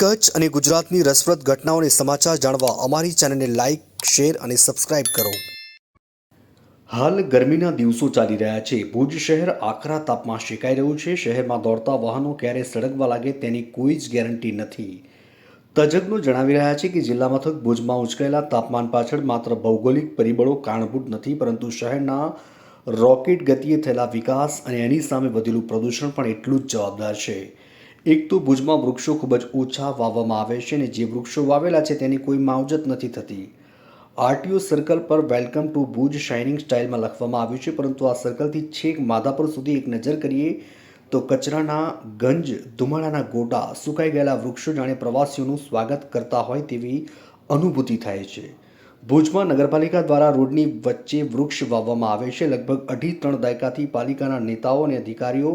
કચ્છ અને ગુજરાતની રસપ્રદ ઘટનાઓને સમાચાર જાણવા અમારી ચેનલને લાઇક શેર અને સબસ્ક્રાઇબ કરો. હાલ ગરમીના દિવસો ચાલી રહ્યા છે. ભુજ શહેર આકરા તાપમાં શેકાઈ રહ્યું છે. શહેરમાં દોડતા વાહનો ક્યારે સળગવા લાગે તેની કોઈ જ ગેરંટી નથી. તજજ્ઞો જણાવી રહ્યા છે કે જિલ્લા મથક ભુજમાં ઉચકાયેલા તાપમાન પાછળ માત્ર ભૌગોલિક પરિબળો કારણભૂત નથી, પરંતુ શહેરના રોકેટ ગતિએ થયેલા વિકાસ અને એની સામે વધેલું પ્રદૂષણ પણ એટલું જ જવાબદાર છે. એક તો ભુજમાં વૃક્ષો ખૂબ જ ઓછા વાવવામાં આવે છે અને જે વૃક્ષો વાવેલા છે તેની કોઈ માવજત નથી થતી. આરટીઓ સર્કલ પર વેલકમ ટુ ભુજ શાઇનિંગ સ્ટાઇલમાં લખવામાં આવ્યું છે, પરંતુ આ સર્કલથી છેક માધાપર સુધી એક નજર કરીએ તો કચરાના ગંજ, ધુમાડાના ગોટા, સુકાઈ ગયેલા વૃક્ષો જાણે પ્રવાસીઓનું સ્વાગત કરતા હોય તેવી અનુભૂતિ થાય છે. ભુજમાં નગરપાલિકા દ્વારા રોડની વચ્ચે વૃક્ષ વાવવામાં આવે છે. લગભગ અઢી ત્રણ દાયકાથી પાલિકાના નેતાઓ અને અધિકારીઓ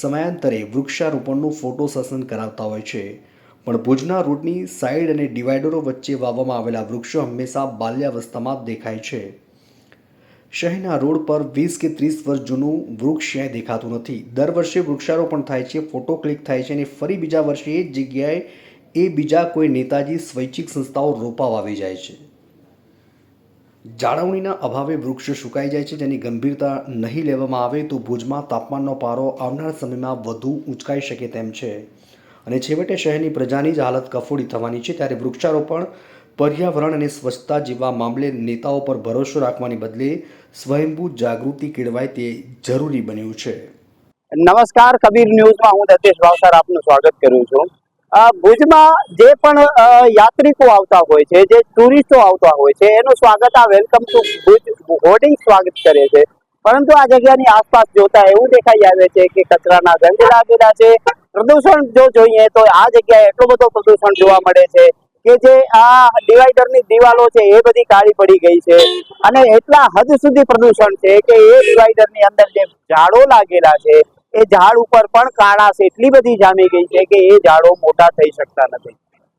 સમયાંતરે વૃક્ષારોપણનું ફોટો સેશન કરાવતા હોય છે. પણ ભુજના રોડની સાઈડ અને ડિવાઈડરો વચ્ચે વાવવામાં આવેલા વૃક્ષો હંમેશા બાલ્યાવસ્થામાં દેખાય છે. શહેરના રોડ પર વીસ કે ત્રીસ વર્ષ જૂનું વૃક્ષ ક્યાંય દેખાતું નથી. દર વર્ષે વૃક્ષારોપણ થાય છે, ફોટો ક્લિક થાય છે અને ફરી બીજા વર્ષે એ જગ્યાએ એ બીજા કોઈ નેતાજી સ્વૈચ્છિક સંસ્થાઓ રોપાવા આવી જાય છે. જાળવણીના અભાવે વૃક્ષ સુકાઈ જાય છે, જેની ગંભીરતા નહીં લેવામાં આવે તો ભુજમાં તાપમાનનો પારો આવનાર સમયમાં વધુ ઊંચકાઈ શકે તેમ છે. અને છેવટે શહેરની પ્રજાની જ હાલત કફોડી થવાની છે, ત્યારે વૃક્ષારોપણ, પર્યાવરણ અને સ્વચ્છતા જેવા મામલે નેતાઓ પર ભરોસો રાખવાની બદલે સ્વયંભૂ જાગૃતિ કેળવાય તે જરૂરી બન્યું છે. નમસ્કાર, કબીર ન્યૂઝમાં હું દતેશ ભાવસાર આપનું સ્વાગત કરું છું. ભુજમાં જે પણ યાત્રિકો આવતા હોય છે, જે ટુરિસ્ટો આવતા હોય છે, એનું સ્વાગત, આ વેલકમ ટુ ભુજ હોર્ડિંગ સ્વાગત કરે છે. પરંતુ આ જગ્યાની આસપાસ જોતા એવું દેખાઈ આવે છે કે કચરાના ગંજ લાગેલા છે. પ્રદૂષણ જો જોઈએ તો આ જગ્યાએ એટલો બધું પ્રદૂષણ જોવા મળે છે કે જે આ ડિવાઈડરની દિવાલો છે એ બધી કાળી પડી ગઈ છે. અને એટલા હદ સુધી પ્રદૂષણ છે કે એ ડિવાઈડરની અંદર જે ઝાડો લાગેલા છે એ ઝાડ ઉપર પણ કાળાશ એટલી બધી જામી ગઈ છે કે એ ઝાડો મોટા થઈ શકતા નથી.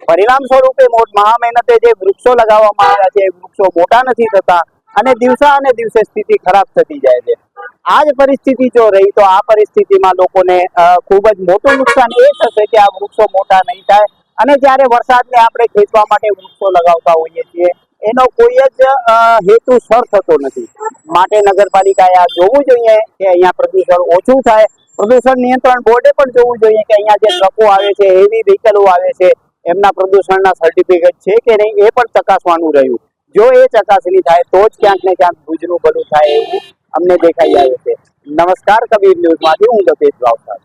પરિણામ સ્વરૂપે મહા મહેનતે જે વૃક્ષો લગાવવામાં આવ્યા છે, એ વૃક્ષો મોટા નથી થતા અને દિવસા અને દિવસે સ્થિતિ ખરાબ થતી જાય છે. આ જ પરિસ્થિતિ જો રહી તો આ પરિસ્થિતિમાં લોકોને ખૂબ જ મોટું નુકસાન એ થશે કે આ વૃક્ષો મોટા નહીં થાય. અને જ્યારે વરસાદને આપણે ખેંચવા માટે વૃક્ષો લગાવતા હોઈએ છીએ, એનો કોઈ જ હેતુ સર થતો નથી. માટે નગરપાલિકાએ આ જોવું જોઈએ કે અહીંયા પ્રદૂષણ ઓછું થાય પ્રદૂષણ નિયંત્રણ બોર્ડે પણ જોવું જોઈએ કે અહીંયા જે ટ્રકો આવે છે હેવી વ્હીકલો આવે છે, એમના પ્રદૂષણના સર્ટિફિકેટ છે કે નહીં, એ પણ ચકાસવાનું રહ્યું. જો એ ચકાસણી થાય, તો જ ક્યાંક ને ક્યાંક ભુજનું ભલું થાય એવું અમને દેખાઈ આવે છે. નમસ્કાર, કબીર ન્યૂઝમાંથી, હું દપેશ ભાવસાર